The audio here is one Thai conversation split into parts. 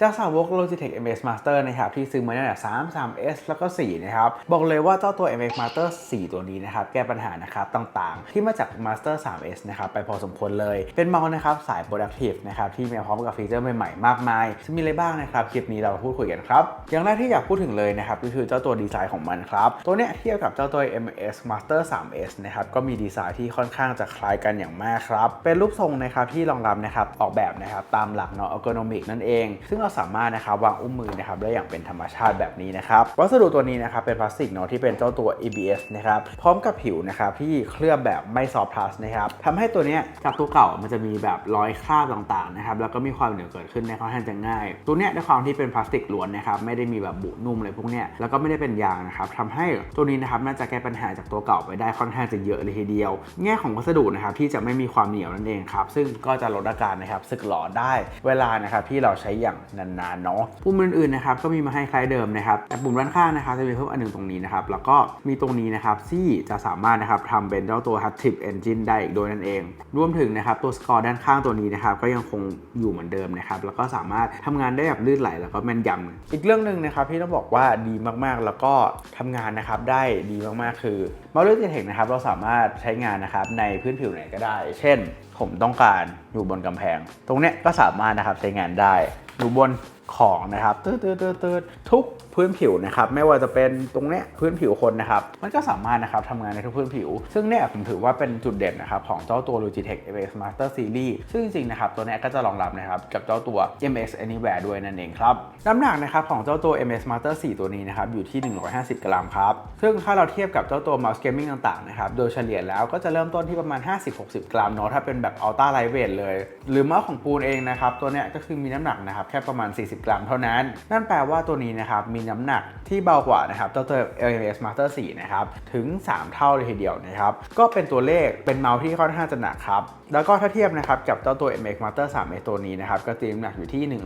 จากสาวก Logitech MX Master นะครับที่ซื้อมาตั้งแต่3 3S แล้วก็ 4 นะครับ บอกเลยว่าเจ้าตัว MX Master 4 ตัวนี้นะครับ แก้ปัญหานะครับต่างๆ ที่มาจาก Master 3S นะครับ ไปพอสมควรเลย เป็นเมาส์นะครับ สาย productive นะครับ ที่มาพร้อมกับฟีเจอร์ใหม่ๆ มากมาย จะมีอะไรบ้างนะครับ คลิปนี้เรามาพูดคุยกันครับ อย่างแรกที่อยากพูดถึงเลยนะครับ ก็คือเจ้าตัวดีไซน์ของมันครับ ตัวเนี้ยเทียบกับเจ้าตัว MX Master 3S นะครับก็มีดีไซน์ที่ค่อนข้างจะคล้ายกันอย่างมากครับเป็นรูปทรงนะครับที่รองรับนะครับออกแบบนะครับตามหลัก non ergonomic นั่นเองซึ่งเราสามารถนะครับวางอุ้มมือนะครับได้อย่างเป็นธรรมชาติแบบนี้นะครับวัสดุตัวนี้นะครับเป็นพลาสติกเนาะที่เป็นเจ้าตัว ABS นะครับพร้อมกับผิวนะครับที่เคลือบแบบไม่ซอฟต์พลัสนะครับทำให้ตัวเนี้ยจากตัวเก่ามันจะมีแบบรอยคราบต่างๆนะครับแล้วก็มีความเหนียวเกิดขึ้นในค่อนข้างจะง่าย ตัวเนี้ยด้วยความที่เป็นพลาสติกล้วนนะครับไม่ได้มีแบบบุนุ่มอะไรพวกเนี้ยแล้วก็ไม่ได้เป็นยางนะครับทำให้ตัวนี้นะครับน่าจะแก้ปัญหาจากตัวเก่าไปได้ค่อนข้างจะเยอะเลยทีเดียว แง่ของวัสดุนะครับที่จะไม่มีความเหนียวนั่นเองครับซึ่งก็จะลดอาการนะครับสึกหลอได้เวลานะครับที่เราใช้อย่างนานๆเนาะปุ่มอื่นๆนะครับก็มีมาให้คล้ายเดิมนะครับแต่ปุ่มด้านข้างนะครับจะมีเพิ่มอันหนึ่งตรงนี้นะครับแล้วก็มีตรงนี้นะครับที่จะสามารถนะครับทำเป็นเจ้าตัว Haptic Engine ได้อีกโดยนั่นเอง รวมถึงนะครับตัวสกอร์ด้านข้างตัวนี้นะครับก็ยังคงอยู่เหมือนเดิมนะครับแล้วก็สามารถทำงานได้แบบลื่นไหลแล้วก็แม่นยำอีกเรื่องหนึ่งนะครับที่ต้องบอกว่าดีมากๆแล้วก็ทำงานนะครับได้ดีมากๆคือมาด้วย g เทคนะครับเราสามารถใช้งานนะครับในพื้นผิวไหนก็ได้ เช่นผมต้องการอยู่บนกำแพง ตรงเนี้ยก็สามารถนะครับใช้งานได้อยู่บนของนะครับตืดตืดตืดตืดทุก พื้นผิวนะครับไม่ว่าจะเป็นตรงเนี้ยพื้นผิวคนนะครับมันก็สามารถนะครับทำงานในทุกพื้นผิว ซึ่งเนี่ยผมถือว่าเป็นจุดเด่นนะครับของเจ้าตัว Logitech MX Master Series ซึ่งจริงๆนะครับตัวเนี้ยก็จะรองรับนะครับกับเจ้าตัว MX Anywhere ด้วยนั่นเองครับน้ำหนักนะครับของเจ้าตัว MX Master 4 ตัวนี้นะครับอยู่ที่ 150 กรัมครับซึ่งถ้าเราเทียบกับเจ้าตัว mouse gaming ต่างๆนะครับโดยเฉลี่ยแล้วก็จะเริ่มต้นที่ประมาณ 50-60 กรัมเนาะถ้าเป็นแบบ ultra lightweight เลย หรือเมาส์ของปูนเองนะครับตัวเนี้ยก็คือมีน้ำหนักนะครับแค่ประมาณ 40 กรัมเท่านั้น นั่นแปลว่าตัวนี้นะครับมีน้ำหนักที่เบากว่านะครับเจ้าตัว LMS Master 4 นะครับถึง 3 เท่าเลยทีเดียวนะครับก็เป็นตัวเลขเป็นเมาส์ที่ค่อนข้างจะหนักครับแล้วก็ถ้าเทียบนะครับกับเจ้าตัว MX Master 3ตัวนี้นะครับก็ตีน้ำหนักอยู่ที่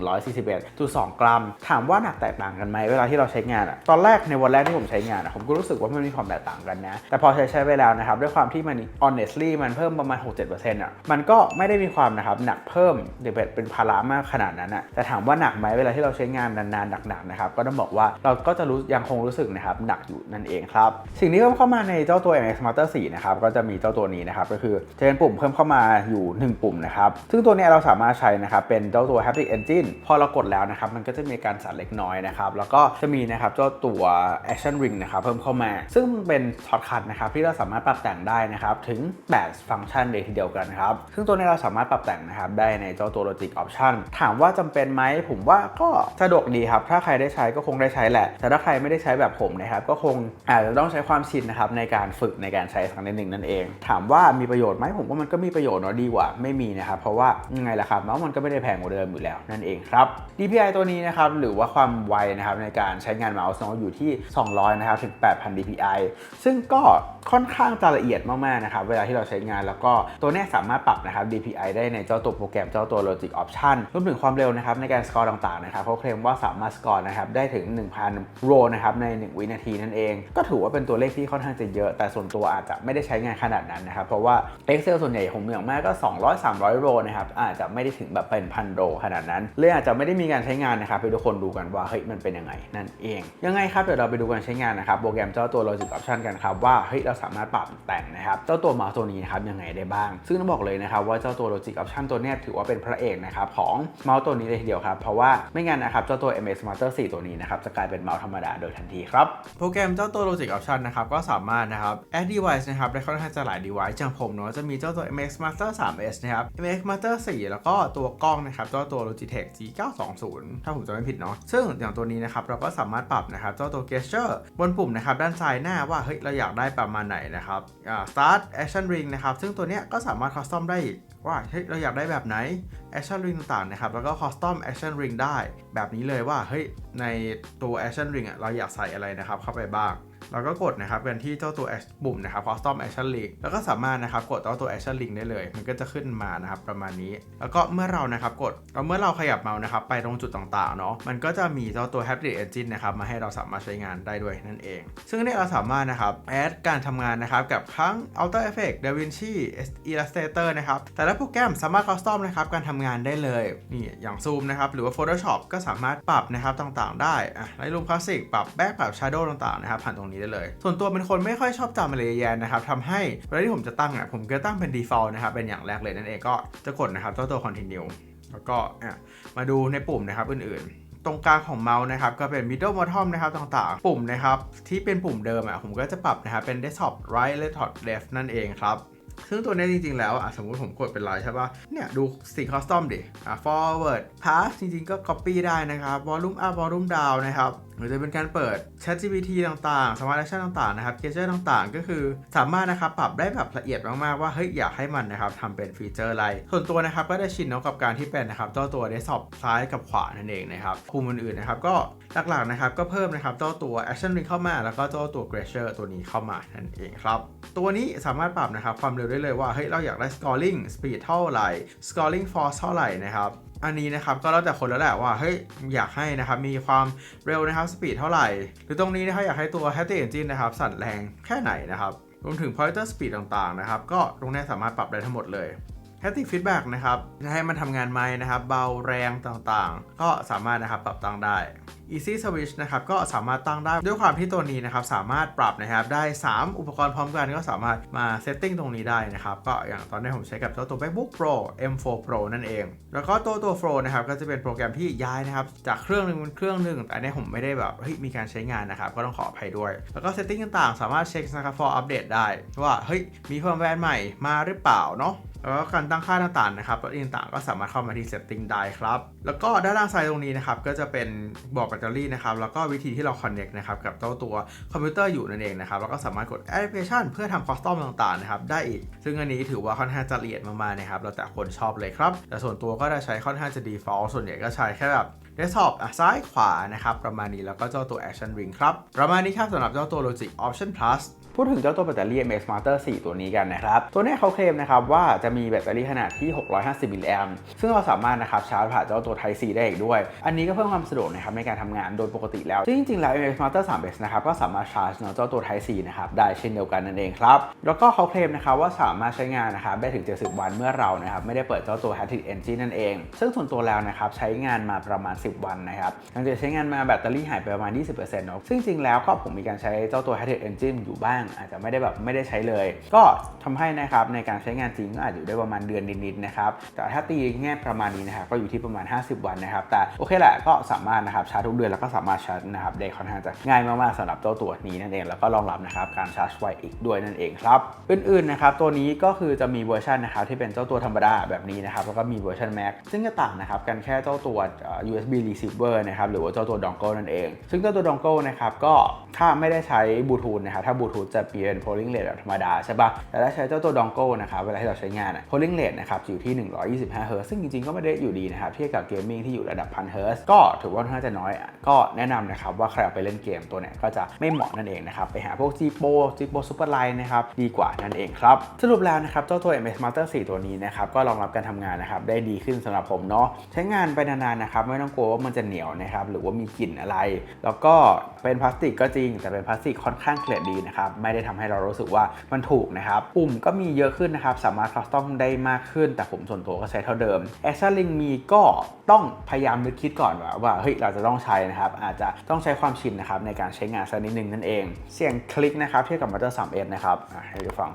141.2 กรัม ถามว่าหนักแตกต่างกันไหมเวลาที่เราใช้งานอะตอนแรกในวันแรกที่ผมใช้งานอะผมก็รู้สึกว่ามันมีความแตกต่างกันนะแต่พอใช้ใช้ไปแล้วนะครับด้วยความที่มัน honestly มันเพิ่มประมาณ 6-7%อะมันก็ไม่ได้มีความนะครับหนักเพิ่มหรือเป็นภาระมากขนาดนั้นอะแต่ถามว่าหนักไหมเวลาที่เราใช้งานนานๆหนักๆนะครับก็ต้องบอกว่าเราก็จะรู้ยังคงรู้สึกนะครับหนักอยู่นั่นเองครับ สิ่งที่เพิ่มเข้ามาในเจ้าตัว MX Master 4นะครับก็จะมีเจ้าตัวนี้นะครับก็คือจะเป็นปุ่มเพิ่มเข้ามาอยู่ 1 ปุ่มนะครับซึ่งตัวนี้เราสามารถใช้นะครับเป็นเจ้าตัว Haptic Engine พอเรากดแล้วนะครับมันก็จะมีการสั่นเล็กน้อยนะครับแล้วก็จะมีนะครับเจ้าตัว Action Ring นะครับเพิ่มเข้ามา ซึ่งเป็นช็อตคัทนะครับที่เราสามารถปรับแต่งได้นะครับถึง 8 ฟังก์ชันเลยทีเดียวกันครับซึ่งตัวนี้เราสามารถปรับแต่งนะครับได้ในเจ้าตัว Logic Option ถามว่าจำเป็นไหมผมว่าก็สะดวกดีครับถ้าใครได้ใช้ก็คงได้ใช้แหละ แต่ถ้าใครไม่ได้ใช้แบบผมนะครับก็คงอาจจะต้องใช้ความชินนะครับในการฝึกในการใช้สักนิดหนึ่งนั่นเอง ถามว่ามีประโยชน์ไหมผมว่ามันก็มีประโยชน์เนาะดีกว่าไม่มีนะครับเพราะว่ายังไงล่ะครับเมาส์มันก็ไม่ได้แพงกว่าเดิมอยู่แล้วนั่นเองครับ DPI ตัวนี้นะครับหรือว่าความไวนะครับในการใช้งานเมาส์เนาะอยู่ที่ 200นะครับถึง 8,000 DPI ซึ่งก็ค่อนข้างจะละเอียดมากๆนะครับเวลาที่เราใช้งานแล้วก็ตัวนี้สามารถปรับนะครับ DPI ได้ในเจ้าตัวโปรแกรมเจ้าตัว Logic Option รวมถึงความเร็วนะครับในการสกอร์ต่างๆนะครับเขาเคลมว่าสามารถสกอร์นะครับได้ถึง1,000โรนะครับใน 1 วินาทีนั่นเอง ก็ถือว่าเป็นตัวเลขที่ค่อนข้างจะเยอะ แต่ส่วนตัวอาจจะไม่ได้ใช้งานขนาดนั้นนะครับ เพราะว่า Excel ส่วนใหญ่ผมอย่างมากก็ 200-300 โรนะครับอาจจะไม่ได้ถึงแบบเป็นพันโรขนาดนั้นเลยอาจจะไม่ได้มีการใช้งานนะครับไปทุกคนดูกันว่าเฮ้ยมันเป็นยังไงนั่นเอง ยังไงครับเดี๋ยวเราไปดูการใช้งานนะครับโปรแกรมเจ้าตัว Logic Option กันครับว่าเฮ้ยเราสามารถปรับแต่งนะครับเจ้าตัวเมาส์ตัวนี้นะครับยังไงได้บ้าง ซึ่งต้องบอกเลยนะครับว่าเจ้าตัว Logic Option ตัวนี้ถือว่าเป็นพระเอกนะครับของเมาส์ตัวนี้เลยทีเดียวครับเพราะว่าไม่งั้นนะครับเจ้าตัว MS Master 4 ตัวนี้นะครับจะกลายเป็นเมาส์ธรรมดาโดยทันทีครับ โปรแกรมเจ้าตัว Logic Option นะครับ ก็สามารถนะครับ add device นะครับได้ค่อนข้างจะหลาย device อย่างผมเนาะจะมีเจ้าตัว MX Master 3S นะครับ MX Master 4 แล้วก็ตัวกล้องนะครับเจ้าตัว Logitech G920 ถ้าผมจำไม่ผิดเนาะซึ่งอย่างตัวนี้นะครับเราก็สามารถปรับนะครับเจ้าตัว gesture บนปุ่มนะครับด้านซ้ายหน้าว่าเฮ้ยเราอยากได้ประมาณไหนนะครับอ่า start action ring นะครับซึ่งตัวเนี้ยก็สามารถ custom ได้อีกว่าเฮ้ยเราอยากได้แบบไหน action ring ต่างๆนะครับ แล้วก็ custom action ring ได้ แบบนี้เลยว่าเฮ้ยในตัว action ring อะเราอยากใส่อะไรนะครับเข้าไปบ้าง เราก็กดนะครับกันที่เจ้าตัว Act- ปุ่มนะครับ Custom Action Link แล้วก็สามารถนะครับกดเจ้าตัว Action Link ได้เลย มันก็จะขึ้นมานะครับประมาณนี้ แล้วก็เมื่อเรานะครับกดเอาเมื่อเราขยับเมาส์นะครับไปตรงจุดต่างๆเนาะมันก็จะมีเจ้าตัว Haptic Engine นะครับมาให้เราสามารถใช้งานได้ด้วยนั่นเอง ซึ่งอันนี้เราสามารถนะครับแอดการทำงานนะครับกับทั้ง After Effects DaVinci Illustrator นะครับแต่ละโปรแกรมสามารถ custom นะครับการทำงานได้เลยนี่อย่าง Zoom นะครับหรือว่า Photoshop ก็สามารถปรับนะครับต่างๆ ได้อะ Lightroom Classic ปรับแบ็กปรับ Shadow ต่างๆนะครับผ่านตรงนี้ได้เลย ส่วนตัวเป็นคนไม่ค่อยชอบจำอะไรเยอะแยะนะครับทำให้เวลาที่ผมจะตั้งอะผมก็ตั้งเป็น default นะครับเป็นอย่างแรกเลยนั่นเองก็จะกดนะครับเจ้าตัว continue แล้วก็อะมาดูในปุ่มนะครับอื่นๆ ตรงกลางของเมาส์นะครับก็เป็น middle bottom นะครับต่างๆ ปุ่มนะครับที่เป็นปุ่มเดิมอะผมก็จะปรับนะครับเป็น desktop right desktop left นั่นเองครับซึ่งตัวนี้จริงๆ แล้วอะสมมุติผมกดเป็นไลน์ใช่ป่ะ เนี่ย ดูสิ่ง custom ดิอะ forward pass จริงๆ ก็ copy ได้นะครับ volume up volume down นะครับ หรือจะเป็นการเปิด ChatGPT ต่างๆ Smart Action ต่างๆ นะครับ Gadget ต่างๆ ก็คือสามารถนะครับปรับได้แบบละเอียดมากๆ ว่าเฮ้ยอยากให้มันนะครับทำเป็นฟีเจอร์อะไร ส่วนตัวนะครับก็ได้ชินเนาะกับการที่เป็นนะครับเจ้าตัว desktop ซ้ายกับขวานั่นเองนะครับปุ่มอื่นๆ นะครับก็หลักๆ นะครับก็เพิ่มนะครับเจ้าตัว Action Ring เข้ามา แล้วก็เจ้าตัว Gesture ตัวนี้เข้ามานั่นเองครับตัวนี้สามารถปรับนะครับความเร็วได้เลยว่าเฮ้ยเราอยากได้ scoring speed เท่าไหร่ scoring force เท่าไหร่นะครับ อันนี้นะครับก็แล้วแต่คนแล้วแหละว่าเฮ้ยอยากให้นะครับมีความเร็วนะครับสปีดเท่าไหร่ หรือตรงนี้นะครับอยากให้ตัว Haptic Engine นะครับสั่นแรงแค่ไหนนะครับรวมถึง pointer speed ต่างๆนะครับก็ตรงนี้สามารถปรับได้ทั้งหมดเลยแฮตติกฟีดแบ็กนะครับจะให้มันทำงานไหมนะครับ เบาแรงต่างๆ ก็สามารถนะครับปรับตั้งได้ Easy Switch นะครับก็สามารถตั้งได้ด้วยความที่ตัวนี้นะครับสามารถปรับนะครับได้ 3 อุปกรณ์พร้อมกันก็สามารถมาเซตติ้งตรงนี้ได้นะครับก็อย่างตอนนี้ผมใช้กับเจ้าตัว MacBook Pro M4 Pro นั่นเอง แล้วก็ตัวตัว Pro นะครับก็จะเป็นโปรแกรมที่ย้ายนะครับจากเครื่องหนึ่งเป็นเครื่องหนึ่งแต่อันผมไม่ได้แบบเฮ้ยมีการใช้งานนะครับก็ต้องขออภัยด้วย แล้วก็เซตติ้งต่างๆ สามารถเช็คนะครับ for update ได้ว่าเฮ้ยมีเพิ่มแบรนใหม่มาหรือเปล่าเนาะแล้วก็การตั้งค่าต่างๆนะครับตัวต่างๆก็สามารถเข้ามาที่ setting ได้ครับ แล้วก็ด้านล่างซ้ายตรงนี้นะครับก็จะเป็นบอกแบตเตอรี่นะครับแล้วก็วิธีที่เรา connect นะครับกับเจ้าตัวคอมพิวเตอร์อยู่นั่นเองนะครับแล้วก็สามารถกดแอปพลิเคชันเพื่อทำคอสตอมต่างๆนะครับได้อีก ซึ่งอันนี้ถือว่าค่อนข้างจะละเอียดมากๆนะครับแล้วแต่คนชอบเลยครับ แต่ส่วนตัวก็จะใช้ค่อนข้างจะ default ส่วนใหญ่ก็ใช้แค่แบบเดสก์ท็อะซ้ายขวานะครับประมาณนี้แล้วก็เจ้าตัว action ring ครับประมาณนี้ครับสำหรับเจ้าตัว logic option plus พูดถึงเจ้าตัวแบตเตอรี่ MX Master 4 ตัวนี้กันนะครับ ตัวเนี้ยเขาเคลมนะครับว่าจะมีแบตเตอรี่ขนาดที่ 650 มิลลิแอมป์ซึ่งเราสามารถนะครับชาร์จผ่านเจ้าตัว Type C ได้อีกด้วย อันนี้ก็เพิ่มความสะดวกนะครับในการทำงานโดยปกติแล้วซึ่งจริงๆแล้ว MX Master 3S นะครับก็สามารถชาร์จเจ้าตัว Type C นะครับได้เช่นเดียวกันนั่นเองครับแล้วก็เขาเคลมนะครับว่าสามารถใช้งานนะครับได้ถึง 70 วันเมื่อเรานะครับไม่ได้เปิดเจ้าตัว Haptic Engine นั่นเอง ซึ่งส่วนตัวแล้วนะครับใช้งานมาประมาณ 10 วันนะครับหลังจากใช้งานมาแบตเตอรี่หายไปประมาณ 20%เนาะซึ่งจริงๆแล้วก็ผมมีการใช้เจ้าตัว Haptic Engine อยู่บ้างอาจจะไม่ได้แบบไม่ได้ใช้เลย ก็ทำให้นะครับในการใช้งานจริงก็อาจจะอยู่ได้ประมาณเดือนนิดๆนะครับแต่ถ้าตีแง่ประมาณนี้นะครับก็อยู่ที่ประมาณ 50 วันนะครับ แต่โอเคแหละก็สามารถนะครับชาร์จทุกเดือนแล้วก็สามารถชาร์จนะครับได้ค่อนข้างจะง่ายมากๆสำหรับเจ้าตัวนี้นั่นเองแล้วก็รองรับนะครับการชาร์จไวอีกด้วยนั่นเองครับอื่นๆนะครับตัวนี้ก็คือจะมีเวอร์ชันนะครับที่เป็นเจ้าตัวธรรมดาแบบนี้นะครับแล้วก็มีเวอร์ชัน Mac ซึ่งจะต่างนะครับกันแค่เจ้าตัว USB receiver นะครับหรือว่าเจ้าตัว dongle นั่นเอง ซึ่งเจ้าตัว dongle นะครับก็ถ้าไม่ได้ใช้บลูทูธนะครับถ้าบลูทูธจะเปลี่ยน polling rate แบบธรรมดาใช่ปะแต่ถ้าใช้เจ้าตัว dongle นะครับ เวลาที่เราใช้งานอะ polling rate นะครับอยู่ที่ 125 Hz ซึ่งจริงๆ ก็ไม่ได้อยู่ดีนะครับ เทียบกับเกมมิ่งที่อยู่ระดับ1000 Hz ก็ถือว่าค่อนข้าจะน้อย ก็แนะนำนะครับว่าใครเอาไปเล่นเกมตัวเนี้ยก็จะไม่เหมาะนั่นเองนะครับ ไปหาพวก G p o G p o Superline นะครับดีกว่านั่นเองครับ สรุปแล้วนะครับเจ้าตัว MS Master 4 ตัวนี้นะครับก็รองรับการทำงานนะครับได้ดีขึ้นสำหรับผมเนาะใช้งานไปนานๆนะครับไม่ต้องกลัวว่ามันจะเหนียวนะครับหรือว่ามีกลิ่นอะไร แล้วก็เป็นพลาสติกก็จริง แต่เป็นพลาสติกค่อนข้างเคลียร์ดีนะครับไม่ได้ทำให้เรารู้สึกว่ามันถูกนะครับ ปุ่มก็มีเยอะขึ้นนะครับ สามารถคัสตอมได้มากขึ้น แต่ผมส่วนตัวก็ใช้เท่าเดิม a s h l i n k มีก็ต้องพยายามนึกคิดก่อนว่าว่าเฮ้ยเราจะต้องใช้นะครับ อาจจะต้องใช้ความชินนะครับในการใช้งานสักนิดนึงนั่นเอง เสียงคลิกนะครับเทียบกับ Master 3S นะครับให้ดูฟัง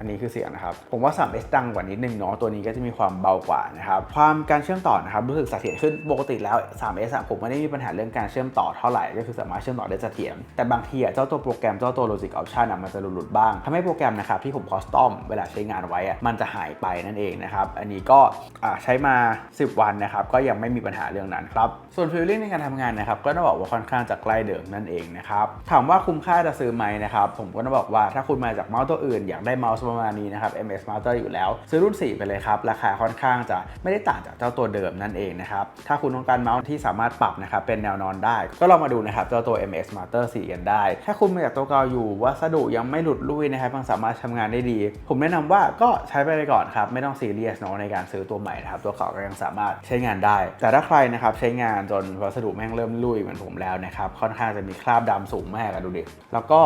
อันนี้คือเสียงนะครับ ผมว่า 3S ดังกว่านิดนึงเนาะ ตัวนี้ก็จะมีความเบากว่านะครับ ความการเชื่อมต่อนะครับรู้สึกเสถียรขึ้น ปกติแล้ว 3S อะผมไม่ได้มีปัญหาเรื่องการเชื่อมต่อเท่าไหร่ ก็คือสามารถเชื่อมต่อได้เสถียร แต่บางทีอะเจ้าตัวโปรแกรมเจ้าตัว Logic Option อะมันจะหลุดๆบ้างทำให้โปรแกรมนะครับที่ผมคอสตอมเวลาใช้งานไว้อะมันจะหายไปนั่นเองนะครับ อันนี้ก็อ่าใช้มา 10 วันนะครับ ก็ยังไม่มีปัญหาเรื่องนั้นครับ ส่วนฟีลลิ่งในการทำงานนะครับ ก็ต้องบอกว่าค่อนข้างจะใกล้เดิมนั่นเองนะครับ ถามว่าคุ้มค่าจะซื้อไหมนะครับ ผมก็ต้องบอกว่าถ้าคุณมาจากเมาส์ตัวอื่นอยากได้เมาส์ประมาณนี้นะครับ MS Master อยู่แล้ว ซื้อรุ่น 4 ไปเลยครับ ราคาค่อนข้างจะไม่ได้ต่างจากเจ้าตัวเดิมนั่นเองนะครับ ถ้าคุณต้องการเมาส์ที่สามารถปรับนะครับเป็นแนวนอนได้ ก็ลองมาดูนะครับเจ้าตัว MS Master 4 กันได้ ถ้าคุณมาจากตัวเก่าอยู่วัสดุยังไม่หลุดลุ่ยนะครับยังสามารถทำงานได้ดี ผมแนะนำว่าก็ใช้ไปเลยก่อนครับไม่ต้องซีเรียสเนาะในการซื้อตัวใหม่นะครับตัวเก่าก็ยังสามารถใช้งานได้ แต่ถ้าใครนะครับใช้งานจนวัสดุแม่งเริ่มลุ่ยเหมือนผมแล้วนะครับค่อนข้างจะมีคราบดำสูงมากอะดูดิแล้วก็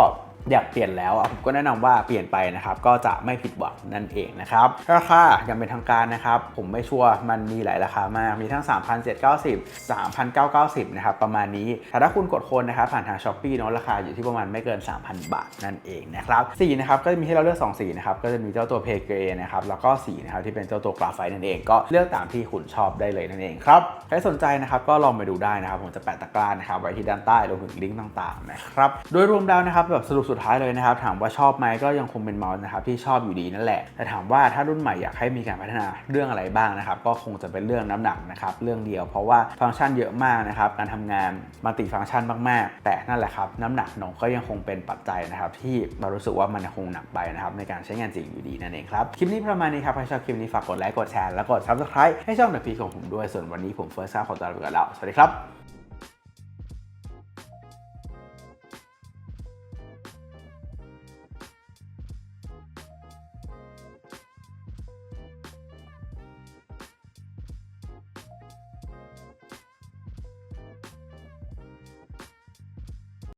อยากเปลี่ยนแล้วผมก็แนะนำว่าเปลี่ยนไปนะครับก็จะไม่ผิดหวังนั่นเองนะครับราคายังเป็นทางการนะครับ ผมไม่ชัวร์มันมีหลายราคามากมีทั้ง 3,790 3,990นะครับประมาณนี้แต่ถ้าคุณกดโคนนะครับผ่านทาง s h อ p e e เนาะราคาอยู่ที่ประมาณไม่เกิน 3,000 บาทนั่นเองนะครับสีนะครับก็จะมีให้เราเลือก2สีนะครับก็จะมีเจ้าตัวเพเกรนะครับแล้วก็สีนะครับที่เป็นเจ้าตัวกราไฟนั่นเอง ก็เลือกตามที่คุณชอบได้เลยนั่นเองครับใครสนใจนะครับก็ลองไปดูได้นะครับผมจะแปะตะกร้านะครับไว้ที่ด้านใต้รวมถึงลิงก์ต่างๆนะครับโดยรวมแล้วนะครับแบบสรุปสุดท้ายเลยนะครับ ถามว่าชอบไหมก็ยังคงเป็นเมาส์นะครับที่ชอบอยู่ดีนั่นแหละ แต่ถามว่าถ้ารุ่นใหม่อยากให้มีการพัฒนาเรื่องอะไรบ้างนะครับ ก็คงจะเป็นเรื่องน้ำหนักนะครับ เรื่องเดียวเพราะว่าฟังก์ชันเยอะมากนะครับ การทำงานมัลติฟังก์ชันมากๆ แต่นั่นแหละครับน้ำหนักเนอะก็ยังคงเป็นปัจจัยนะครับ ที่เรารู้สึกว่ามันคงหนักไปนะครับในการใช้งานจริงอยู่ดีนั่นเองครับคลิปนี้ประมาณนี้ครับใครชอบคลิปนี้ฝากกดไลค์กดแชร์และกด subscribe ให้ช่อง The Peak ของผมด้วยส่วนวันนี้ผมเฟิร์สซ่าขอตัวลาไปก่อนแล้วสวัสดีครับ